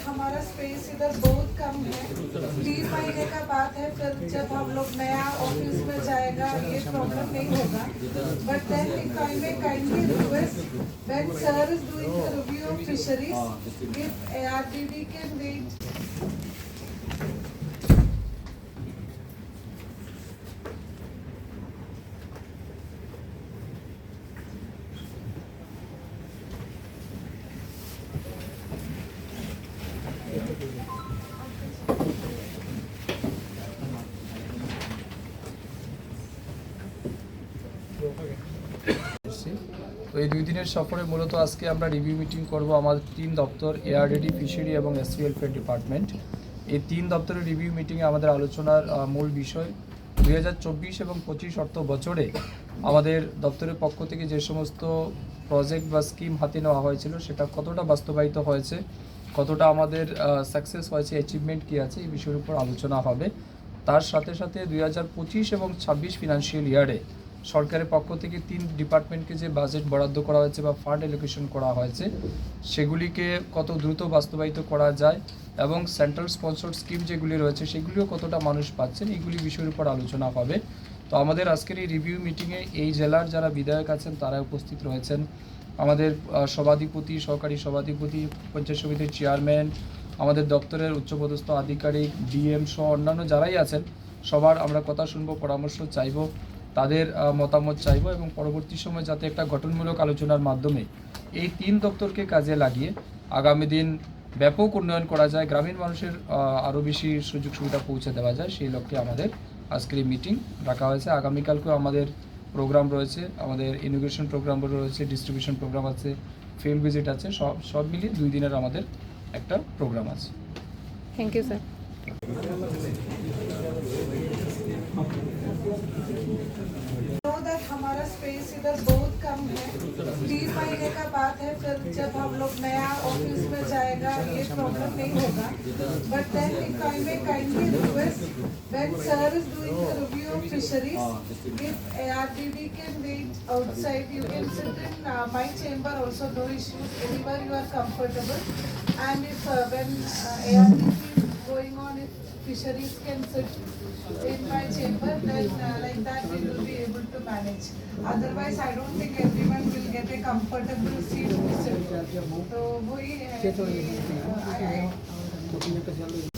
हमारा स्पेस इधर बहुत कम है। तीन महीने का बात है, फिर जब हम लोग नया ऑफ़िस में जाएगा, ये प्रॉब्लम नहीं होगा। But then if I kindly request when sir is doing the review of fisheries if ARDD can wait তো এই দুই দিনের সফরে মূলত আজকে আমরা রিভিউ মিটিং করব আমাদের তিন দপ্তর এআরডিডি ফিশারি এবং এসসি ওয়েলফেয়ার ডিপার্টমেন্ট এই তিন দপ্তরের রিভিউ মিটিংয়ে আমাদের আলোচনার মূল বিষয় দুই হাজার চব্বিশ এবং পঁচিশ অর্থ বছরে আমাদের দপ্তরের পক্ষ থেকে যে সমস্ত প্রজেক্ট বা স্কিম হাতে নেওয়া হয়েছিল, সেটা কতটা বাস্তবায়িত হয়েছে, কতটা আমাদের সাকসেস হয়েছে অ্যাচিভমেন্ট কী আছে, এই বিষয়ের উপর আলোচনা হবে। তার সাথে সাথে দুই হাজার পঁচিশ এবং ছাব্বিশ ফিনান্সিয়াল ইয়ারে সরকারের পক্ষ থেকে তিন ডিপার্টমেন্টকে যে বাজেট বরাদ্দ করা হয়েছে বা ফান্ড এলোকেশন করা হয়েছে, সেগুলিকে কত দ্রুত বাস্তবায়িত করা যায় এবং সেন্ট্রাল স্পন্সর্ড স্কিম যেগুলি রয়েছে, সেগুলিও কতটা মানুষ পাচ্ছেন এইগুলি বিষয়ের উপর আলোচনা হবে। তো আমাদের আজকের এই রিভিউ মিটিংয়ে এই জেলার যারা বিধায়ক আছেন, তারা উপস্থিত রয়েছেন। আমাদের সভাধিপতি, সহকারী সভাধিপতি, পঞ্চায়েত সমিতির চেয়ারম্যান, আমাদের দপ্তরের উচ্চপদস্থ আধিকারিক, ডিএম সহ অন্যান্য যারাই আছেন, সবার আমরা কথা শুনব, পরামর্শ চাইব। তাদের মতামত চাইব এবং পরবর্তী সময় যাতে একটা গঠনমূলক আলোচনার মাধ্যমে এই তিন দপ্তরকে কাজে লাগিয়ে আগামী দিন ব্যাপক উন্নয়ন করা যায়, গ্রামীণ মানুষের আরও বেশি সুযোগ সুবিধা পৌঁছে দেওয়া যায়, সেই লক্ষ্যে আমাদের আজকের এই মিটিং রাখা হয়েছে। আগামীকালকেও আমাদের প্রোগ্রাম রয়েছে, আমাদের ইনোগ্রেশন প্রোগ্রাম রয়েছে ডিস্ট্রিবিউশন প্রোগ্রাম আছে ফিল্ড ভিজিট আছে, সব সব মিলিয়ে দুই দিনের আমাদের একটা প্রোগ্রাম আছে। থ্যাংক ইউ স্যার नो हमारा स्पेस इधर बहुत कम है। तीन महीने का बात है फिर जब हम लोग नया ऑफ़िस में जाएगा ये प्रॉब्लम नहीं होगा। But then if I may kindly request when sir is doing the review of fisheries if ARDD can wait outside uh, my chamber also no issues. Anywhere you are comfortable. And if uh, when uh, ARDD is going on in fisheries can sit in my chamber, then uh, like that we will be able to manage. Otherwise, I don't think everyone will get a comfortable seat to sit. So, वही है कि, uh, I,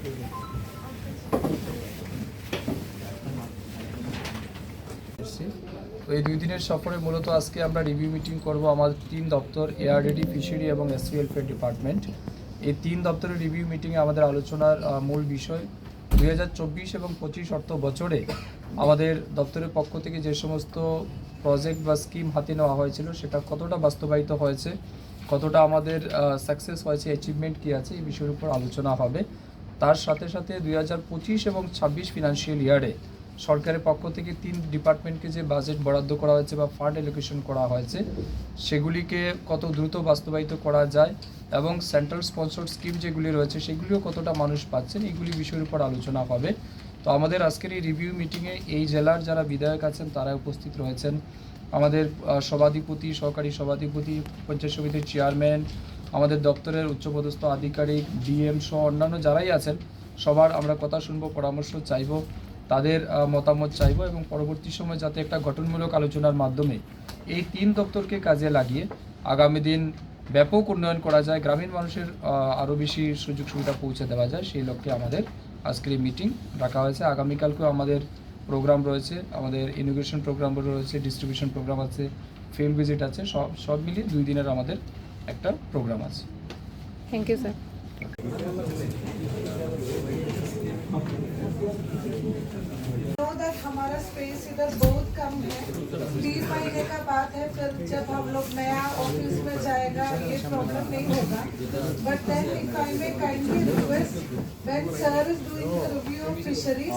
তো এই দুই দিনের সফরে মূলত আজকে আমরা রিভিউ মিটিং করব আমাদের তিন দপ্তর এআরডিডি ফিশারি এবং এসসি ওয়েলফেয়ার ডিপার্টমেন্ট এই তিন দপ্তরের রিভিউ মিটিংয়ে আমাদের আলোচনার মূল বিষয় দুই হাজার চব্বিশ এবং পঁচিশ অর্থ বছরে আমাদের দপ্তরের পক্ষ থেকে যে সমস্ত প্রজেক্ট বা স্কিম হাতে নেওয়া হয়েছিল, সেটা কতটা বাস্তবায়িত হয়েছে, কতটা আমাদের সাকসেস হয়েছে অ্যাচিভমেন্ট কী আছে, এই বিষয়ের উপর আলোচনা হবে। তার সাথে সাথে দুই হাজার পঁচিশ এবং ছাব্বিশ ফিনান্সিয়াল ইয়ারে সরকারের পক্ষ থেকে তিন ডিপার্টমেন্টকে যে বাজেট বরাদ্দ করা হয়েছে বা ফান্ড এলোকেশন করা হয়েছে, সেগুলিকে কত দ্রুত বাস্তবায়িত করা যায় এবং সেন্ট্রাল স্পন্সর্ড স্কিম যেগুলি রয়েছে, সেগুলিও কতটা মানুষ পাচ্ছেন এইগুলি বিষয়ের উপর আলোচনা হবে। তো আমাদের আজকের এই রিভিউ মিটিংয়ে এই জেলার যারা বিধায়ক আছেন, তারা উপস্থিত রয়েছেন। আমাদের সভাধিপতি, সহকারী সভাধিপতি, পঞ্চায়েত সমিতির চেয়ারম্যান আমাদের দপ্তরের উচ্চপদস্থ আধিকারিক, ডিএম সহ অন্যান্য যারাই আছেন, সবার আমরা কথা শুনব, পরামর্শ চাইব, তাদের মতামত চাইব এবং পরবর্তী সময় যাতে একটা গঠনমূলক আলোচনার মাধ্যমে এই তিন দপ্তরকে কাজে লাগিয়ে আগামী দিন ব্যাপক উন্নয়ন করা যায়, গ্রামীণ মানুষের আরও বেশি সুযোগ সুবিধা পৌঁছে দেওয়া যায়, সেই লক্ষ্যে আমাদের আজকের এই মিটিং রাখা হয়েছে। আগামীকালকেও আমাদের প্রোগ্রাম রয়েছে, আমাদের ইনোগ্রেশন প্রোগ্রাম রয়েছে ডিস্ট্রিবিউশন প্রোগ্রাম আছে ফিল্ড ভিজিট আছে, সব সব মিলিয়ে দুই দিনের আমাদের একটা প্রোগ্রাম আছে। থ্যাংক ইউ স্যার हमारा स्पेस इधर बहुत कम है। तीन महीने का बात है फिर जब हम लोग नया ऑफ़िस में जाएगा ये प्रॉब्लम नहीं होगा। But then if I may kindly request when sir is doing the review of fisheries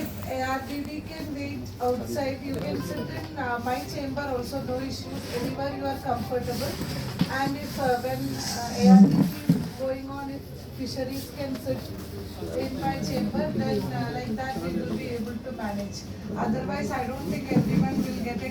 if ARDD can wait outside you can sit in uh, my chamber also no issues. Anywhere you are comfortable. And if uh, fisheries can sit in my chamber, then uh, like that we will be able to manage. Otherwise, I don't think everyone will get a